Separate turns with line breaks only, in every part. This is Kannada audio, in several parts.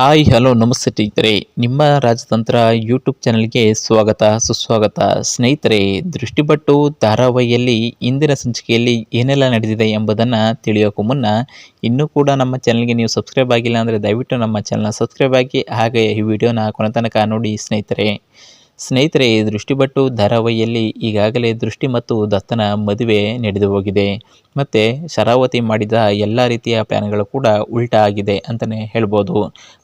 ಹಾಯ್, ಹಲೋ, ನಮಸ್ತೆ ಸ್ನೇಹಿತರೆ. ನಿಮ್ಮ ರಾಜತಂತ್ರ ಯೂಟ್ಯೂಬ್ ಚಾನಲ್ಗೆ ಸ್ವಾಗತ, ಸುಸ್ವಾಗತ. ಸ್ನೇಹಿತರೆ ದೃಷ್ಟಿಪಟ್ಟು ಧಾರಾವಾಹಿಯಲ್ಲಿ ಇಂದಿನ ಸಂಚಿಕೆಯಲ್ಲಿ ಏನೆಲ್ಲ ನಡೆದಿದೆ ಎಂಬುದನ್ನು ತಿಳಿಯೋಕ್ಕೂ ಮುನ್ನ ಇನ್ನೂ ಕೂಡ ನಮ್ಮ ಚಾನಲ್ಗೆ ನೀವು ಸಬ್ಸ್ಕ್ರೈಬ್ ಆಗಿಲ್ಲ ಅಂದರೆ ದಯವಿಟ್ಟು ನಮ್ಮ ಚಾನಲ್ನ ಸಬ್ಸ್ಕ್ರೈಬ್ ಆಗಿ ಹಾಗೆ ಈ ವಿಡಿಯೋನ ಕೊನೆ ತನಕ ನೋಡಿ ಸ್ನೇಹಿತರೆ. ಸ್ನೇಹಿತರೆ ದೃಷ್ಟಿಪಟ್ಟು ಧಾರಾವಾಹಿಯಲ್ಲಿ ಈಗಾಗಲೇ ದೃಷ್ಟಿ ಮತ್ತು ದತ್ತನ ಮದುವೆ ನಡೆದು ಹೋಗಿದೆ. ಮತ್ತು ಶರಾವತಿ ಮಾಡಿದ ಎಲ್ಲ ರೀತಿಯ ಪ್ಲ್ಯಾನ್ಗಳು ಕೂಡ ಉಲ್ಟಾ ಆಗಿದೆ ಅಂತಲೇ ಹೇಳ್ಬೋದು.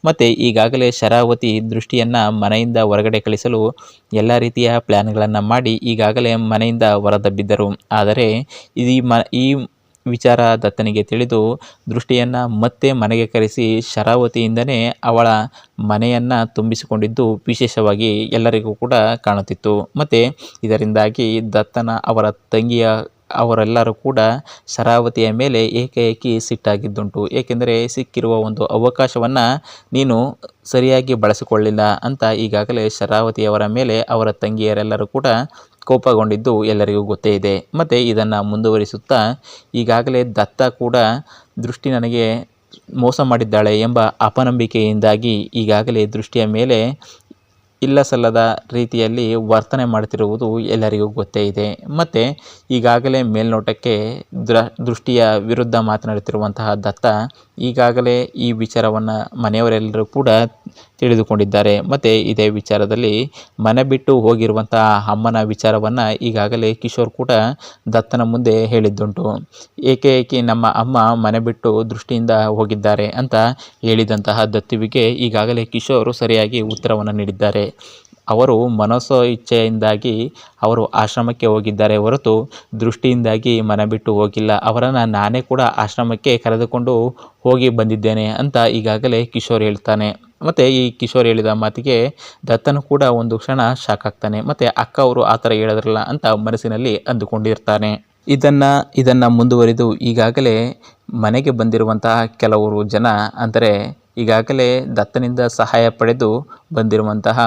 ಮತ್ತು ಈಗಾಗಲೇ ಶರಾವತಿ ದೃಷ್ಟಿಯನ್ನು ಮನೆಯಿಂದ ಹೊರಗಡೆ ಕಳಿಸಲು ಎಲ್ಲ ರೀತಿಯ ಪ್ಲ್ಯಾನ್ಗಳನ್ನು ಮಾಡಿ ಈಗಾಗಲೇ ಮನೆಯಿಂದ ಹೊರದಬ್ಬಿದ್ದರು. ಆದರೆ, ಈ ಮ, ಈ ವಿಚಾರ ದತ್ತನಿಗೆ ತಿಳಿದು ದೃಷ್ಟಿಯನ್ನು ಮತ್ತೆ ಮನೆಗೆ ಕರೆಸಿ ಶರಾವತಿಯಿಂದನೇ ಅವಳ ಮನೆಯನ್ನು ತುಂಬಿಸಿಕೊಂಡಿದ್ದು ವಿಶೇಷವಾಗಿ ಎಲ್ಲರಿಗೂ ಕೂಡ ಕಾಣುತ್ತಿತ್ತು. ಮತ್ತು ಇದರಿಂದಾಗಿ ದತ್ತನ ಅವರ ತಂಗಿಯ, ಅವರೆಲ್ಲರೂ ಕೂಡ ಶರಾವತಿಯ ಮೇಲೆ ಏಕಾಏಕಿ ಸಿಟ್ಟಾಗಿದ್ದುಂಟು. ಏಕೆಂದರೆ ಸಿಕ್ಕಿರುವ ಒಂದು ಅವಕಾಶವನ್ನು ನೀನು ಸರಿಯಾಗಿ ಬಳಸಿಕೊಳ್ಳಿಲ್ಲ ಅಂತ ಈಗಾಗಲೇ ಶರಾವತಿಯವರ ಮೇಲೆ ಅವರ ತಂಗಿಯರೆಲ್ಲರೂ ಕೂಡ ಕೋಪಗೊಂಡಿದ್ದು ಎಲ್ಲರಿಗೂ ಗೊತ್ತೇ ಇದೆ. ಮತ್ತು ಇದನ್ನು ಮುಂದುವರಿಸುತ್ತಾ ಈಗಾಗಲೇ ದತ್ತ ಕೂಡ ದೃಷ್ಟಿ ನನಗೆ ಮೋಸ ಮಾಡಿದ್ದಾಳೆ ಎಂಬ ಅಪನಂಬಿಕೆಯಿಂದಾಗಿ ಈಗಾಗಲೇ ದೃಷ್ಟಿಯ ಮೇಲೆ ಇಲ್ಲ ಸಲ್ಲದ ರೀತಿಯಲ್ಲಿ ವರ್ತನೆ ಮಾಡ್ತಿರುವುದು ಎಲ್ಲರಿಗೂ ಗೊತ್ತೇ ಇದೆ. ಮತ್ತು ಈಗಾಗಲೇ ಮೇಲ್ನೋಟಕ್ಕೆ ದೃ, ದೃಷ್ಟಿಯ ವಿರುದ್ಧ ಮಾತನಾಡುತ್ತಿರುವಂತಹ ದತ್ತ ಈಗಾಗಲೇ ಈ ವಿಚಾರವನ್ನು ಮನೆಯವರೆಲ್ಲರೂ ಕೂಡ ತಿಳಿದುಕೊಂಡಿದ್ದಾರೆ. ಮತ್ತು ಇದೇ ವಿಚಾರದಲ್ಲಿ ಮನೆ ಬಿಟ್ಟು ಹೋಗಿರುವಂತಹ ಅಮ್ಮನ ವಿಚಾರವನ್ನು ಈಗಾಗಲೇ ಕಿಶೋರ್ ಕೂಡ ದತ್ತನ ಮುಂದೆ ಹೇಳಿದ್ದುಂಟು. ಏಕೆ ಏಕೆ ನಮ್ಮ ಅಮ್ಮ ಮನೆ ಬಿಟ್ಟು ದೃಷ್ಟಿಯಿಂದ ಹೋಗಿದ್ದಾರೆ ಅಂತ ಹೇಳಿದಂತಹ ದತ್ತುವಿಗೆ ಈಗಾಗಲೇ ಕಿಶೋರ್ ಸರಿಯಾಗಿ ಉತ್ತರವನ್ನು ನೀಡಿದ್ದಾರೆ. ಅವರು ಮನಸ್ಸೋ ಇಚ್ಛೆಯಿಂದಾಗಿ ಅವರು ಆಶ್ರಮಕ್ಕೆ ಹೋಗಿದ್ದಾರೆ ಹೊರತು ದೃಷ್ಟಿಯಿಂದಾಗಿ ಮನ ಬಿಟ್ಟು ಹೋಗಿಲ್ಲ. ಅವರನ್ನು ನಾನೇ ಕೂಡ ಆಶ್ರಮಕ್ಕೆ ಕರೆದುಕೊಂಡು ಹೋಗಿ ಬಂದಿದ್ದೇನೆ ಅಂತ ಈಗಾಗಲೇ ಕಿಶೋರ್ ಹೇಳ್ತಾನೆ. ಮತ್ತು ಈ ಕಿಶೋರ್ ಹೇಳಿದ ಮಾತಿಗೆ ದತ್ತನು ಕೂಡ ಒಂದು ಕ್ಷಣ ಶಾಕ್ ಆಗ್ತಾನೆ. ಮತ್ತು ಅಕ್ಕ ಅವರು ಆ ಥರ ಹೇಳಿದ್ರಲ್ಲ ಅಂತ ಮನಸ್ಸಿನಲ್ಲಿ ಅಂದುಕೊಂಡಿರ್ತಾನೆ. ಇದನ್ನು ಇದನ್ನು ಮುಂದುವರಿದು ಈಗಾಗಲೇ ಮನೆಗೆ ಬಂದಿರುವಂತಹ ಕೆಲವರು ಜನ ಅಂದರೆ ಈಗಾಗಲೇ ದತ್ತನಿಂದ ಸಹಾಯ ಪಡೆದು ಬಂದಿರುವಂತಹ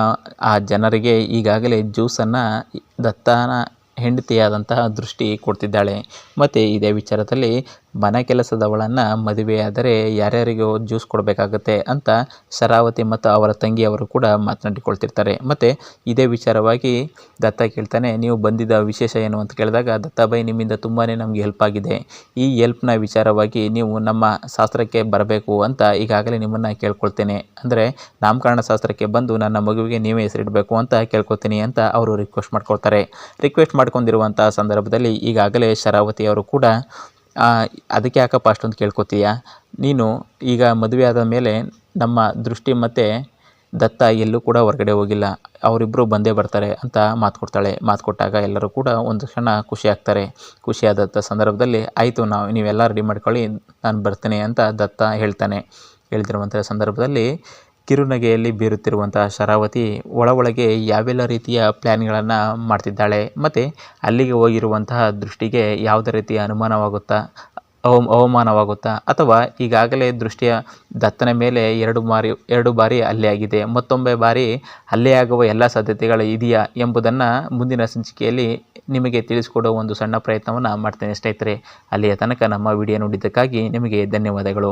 ಆ ಜನರಿಗೆ ಈಗಾಗಲೇ ಜ್ಯೂಸನ್ನು ದತ್ತನ ಹೆಂಡತಿಯಾದಂತಹ ದೃಷ್ಟಿ ಕೊಡ್ತಿದ್ದಾಳೆ. ಮತ್ತು ಇದೇ ವಿಚಾರದಲ್ಲಿ ಮನೆ ಕೆಲಸದವಳನ್ನು ಮದುವೆಯಾದರೆ ಯಾರ್ಯಾರಿಗೂ ಜ್ಯೂಸ್ ಕೊಡಬೇಕಾಗುತ್ತೆ ಅಂತ ಶರಾವತಿ ಮತ್ತು ಅವರ ತಂಗಿಯವರು ಕೂಡ ಮಾತನಾಡಿಕೊಳ್ತಿರ್ತಾರೆ. ಮತ್ತು ಇದೇ ವಿಚಾರವಾಗಿ ದತ್ತ ಕೇಳ್ತಾನೆ, ನೀವು ಬಂದಿದ್ದ ವಿಶೇಷ ಏನು? ಅಂತ ಕೇಳಿದಾಗ, ದತ್ತಾಬಾಯಿ, ನಿಮ್ಮಿಂದ ತುಂಬಾ ನಮಗೆ ಹೆಲ್ಪ್ ಆಗಿದೆ. ಈ ಹೆಲ್ಪ್ನ ವಿಚಾರವಾಗಿ ನೀವು ನಮ್ಮ ಶಾಸ್ತ್ರಕ್ಕೆ ಬರಬೇಕು ಅಂತ ಈಗಾಗಲೇ ನಿಮ್ಮನ್ನು ಕೇಳ್ಕೊಳ್ತೇನೆ. ಅಂದರೆ ನಾಮಕರಣ ಶಾಸ್ತ್ರಕ್ಕೆ ಬಂದು ನನ್ನ ಮಗುವಿಗೆ ನೀವೇ ಹೆಸರಿಡಬೇಕು ಅಂತ ಕೇಳ್ಕೊತೀನಿ ಅಂತ ಅವರು ರಿಕ್ವೆಸ್ಟ್ ಮಾಡ್ಕೊಳ್ತಾರೆ. ರಿಕ್ವೆಸ್ಟ್ ಮಾಡ್ಕೊಂಡಿರುವಂಥ ಸಂದರ್ಭದಲ್ಲಿ ಈಗಾಗಲೇ ಶರಾವತಿಯವರು ಕೂಡ ಅದಕ್ಕೆ ಯಾಕಪ್ಪ ಅಷ್ಟೊಂದು ಕೇಳ್ಕೊತೀಯ? ನೀನು ಈಗ ಮದುವೆ ಆದ ಮೇಲೆ ನಮ್ಮ ದೃಷ್ಟಿ ಮತ್ತು ದತ್ತ ಎಲ್ಲೂ ಕೂಡ ಹೊರಗಡೆ ಹೋಗಿಲ್ಲ. ಅವರಿಬ್ಬರು ಬಂದೇ ಬರ್ತಾರೆ ಅಂತ ಮಾತು ಕೊಡ್ತಾಳೆ. ಮಾತು ಕೊಟ್ಟಾಗ ಎಲ್ಲರೂ ಕೂಡ ಒಂದು ಕ್ಷಣ ಖುಷಿ ಆಗ್ತಾರೆ. ಖುಷಿಯಾದಂಥ ಸಂದರ್ಭದಲ್ಲಿ, ಆಯಿತು ನಾವು, ನೀವೆಲ್ಲ ರೆಡಿ ಮಾಡ್ಕೊಳ್ಳಿ, ನಾನು ಬರ್ತೇನೆ ಅಂತ ದತ್ತ ಹೇಳ್ತಾನೆ. ಹೇಳ್ತಿರುವಂಥ ಸಂದರ್ಭದಲ್ಲಿ ಕಿರುನಗೆಯಲ್ಲಿ ಬೀರುತ್ತಿರುವಂತಹ ಶರಾವತಿ ಒಳ ಒಳಗೆ ಯಾವೆಲ್ಲ ರೀತಿಯ ಪ್ಲ್ಯಾನ್ಗಳನ್ನು ಮಾಡ್ತಿದ್ದಾಳೆ ಮತ್ತು ಅಲ್ಲಿಗೆ ಹೋಗಿರುವಂತಹ ದೃಷ್ಟಿಗೆ ಯಾವುದೇ ರೀತಿಯ ಅನುಮಾನವಾಗುತ್ತಾ ಅವ ಅವಮಾನವಾಗುತ್ತಾ ಅಥವಾ ಈಗಾಗಲೇ ದೃಷ್ಟಿಯ ದತ್ತನ ಮೇಲೆ ಎರಡು ಬಾರಿ ಎರಡು ಬಾರಿ ಹಲ್ಲೆ ಆಗಿದೆ, ಮತ್ತೊಮ್ಮೆ ಬಾರಿ ಹಲ್ಲೆಯಾಗುವ ಎಲ್ಲ ಸಾಧ್ಯತೆಗಳು ಇದೆಯಾ ಎಂಬುದನ್ನು ಮುಂದಿನ ಸಂಚಿಕೆಯಲ್ಲಿ ನಿಮಗೆ ತಿಳಿಸಿಕೊಡುವ ಒಂದು ಸಣ್ಣ ಪ್ರಯತ್ನವನ್ನು ಮಾಡ್ತೇನೆ ಸ್ನೇಹಿತರೆ. ಅಲ್ಲಿಯ ತನಕ ನಮ್ಮ ವಿಡಿಯೋ ನೋಡಿದ್ದಕ್ಕಾಗಿ ನಿಮಗೆ ಧನ್ಯವಾದಗಳು.